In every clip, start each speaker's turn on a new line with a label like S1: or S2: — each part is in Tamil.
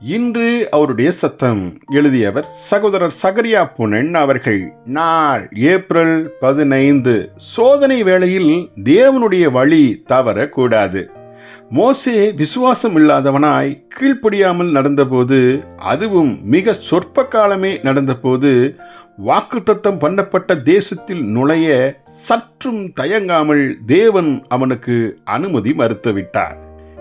S1: இன்று அவருடைய சத்தம் எழுதியவர் சகோதரர் சகரியா புனன் அவர்கள். நாள் ஏப்ரல் பதினைந்து. சோதனை வேளையில் தேவனுடைய வழி தவறக்கூடாது. மோசே விசுவாசம் இல்லாதவனாய் கீழ்ப்படியாமல் நடந்தபோது அதுவும் மிக சொற்ப காலமே நடந்தபோது வாக்குத்தத்தம் பண்ணப்பட்ட தேசத்தில் நுழைய சற்றும் தயங்காமல் தேவன் அவனுக்கு அனுமதி மறுத்துவிட்டார்.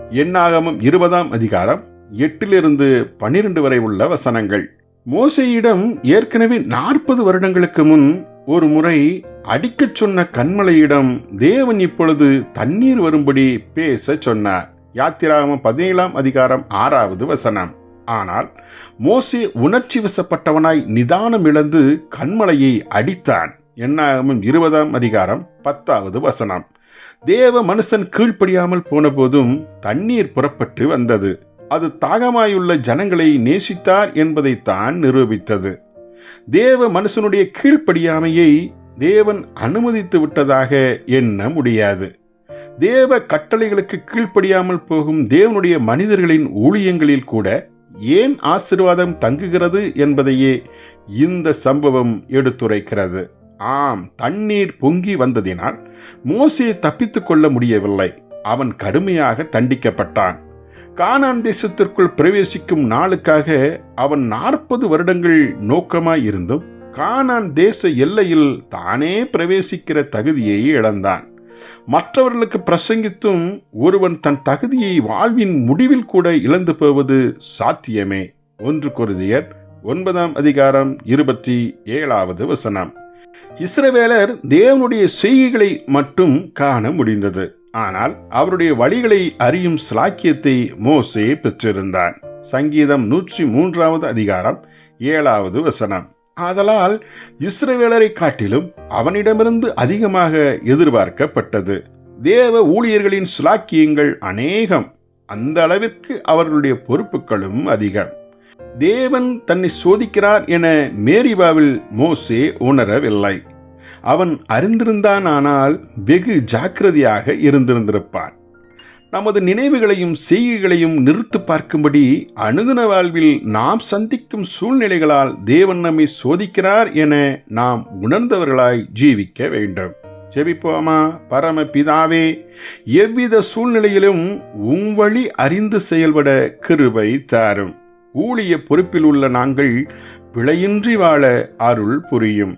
S1: எண்ணாகமம் இருபதாம் அதிகாரம் எட்டிலிருந்து பன்னிரண்டு வரை உள்ள வசனங்கள். மோசையிடம் ஏற்கனவே நாற்பது வருடங்களுக்கு முன் ஒரு முறை அடிக்கச் சொன்ன கண்மலையிடம் தேவன் இப்பொழுது தண்ணீர் வரும்படி பேச சொன்னார். யாத்திராகமம் பதினேழாம் அதிகாரம் ஆறாவது வசனம். ஆனால் மோசே உணர்ச்சி வசப்பட்டவனாய் நிதானம் இழந்து கண்மலையை அடித்தான். என்னாகும் இருபதாம் அதிகாரம் பத்தாவது வசனம். தேவ மனுஷன் கீழ்ப்படியாமல் போனபோதும் தண்ணீர் புறப்பட்டு வந்தது. அது தாகமாயுள்ள ஜனங்களை நேசித்தார் என்பதைத்தான் நிரூபித்தது. தேவ மனுஷனுடைய கீழ்ப்படியாமையை தேவன் அனுமதித்து விட்டதாக எண்ண முடியாது. தேவ கட்டளைகளுக்கு கீழ்ப்படியாமல் போகும் தேவனுடைய மனிதர்களின் ஊழியங்களில் கூட ஏன் ஆசிர்வாதம் தங்குகிறது என்பதையே இந்த சம்பவம் எடுத்துரைக்கிறது. ஆம் தண்ணீர் பொங்கி வந்ததினால் மோசே தப்பித்துக் கொள்ள முடியவில்லை. அவன் கடுமையாக தண்டிக்கப்பட்டான். கானான் தேசத்திற்குள் பிரவேசிக்கும் நாளுக்காக அவன் நாற்பது வருடங்கள் நோக்கமாய் இருந்தும் கானான் தேச எல்லையில் தானே பிரவேசிக்கிற தகுதியை இழந்தான். மற்றவர்களுக்கு பிரசங்கித்தும் ஒருவன் தன் தகுதியை வாழ்வின் முடிவில் கூட இழந்து போவது சாத்தியமே. ஒன்று குருதியர் ஒன்பதாம் அதிகாரம் இருபத்தி ஏழாவது வசனம். இஸ்ரவேலர் தேவனுடைய செய்கைகளை மட்டும் காண முடிந்தது. ஆனால் அவருடைய வழிகளை அறியும் சிலாக்கியத்தை மோசே பெற்றிருந்தான். சங்கீதம் நூற்றி மூன்றாவது அதிகாரம் ஏழாவது வசனம். ஆதலால் இஸ்ரவேலரை காட்டிலும் அவனிடமிருந்து அதிகமாக எதிர்பார்க்கப்பட்டது. தேவ ஊழியர்களின் சிலாக்கியங்கள் அநேகம். அந்த அளவிற்கு அவர்களுடைய பொறுப்புகளும் அதிகம். தேவன் தன்னை சோதிக்கிறார் என மேரிபாவில் மோசே உணரவில்லை. அவன் அறிந்திருந்தான் ஆனால் வெகு ஜாக்கிரதையாக இருந்திருந்திருப்பான். நமது நினைவுகளையும் செய்கைகளையும் நிறுத்து பார்க்கும்படி அணுகுன வாழ்வில் நாம் சந்திக்கும் சூழ்நிலைகளால் தேவன் நம்மை சோதிக்கிறார் என நாம் உணர்ந்தவர்களாய் ஜீவிக்க வேண்டும். ஜெபிப்போமா? பரம பிதாவே எவ்வித சூழ்நிலையிலும் உம் வழி அறிந்து செயல்பட கிருபை தாரும். ஊழிய பொறுப்பில் உள்ள நாங்கள் பிழையின்றி வாழ அருள் புரியும்.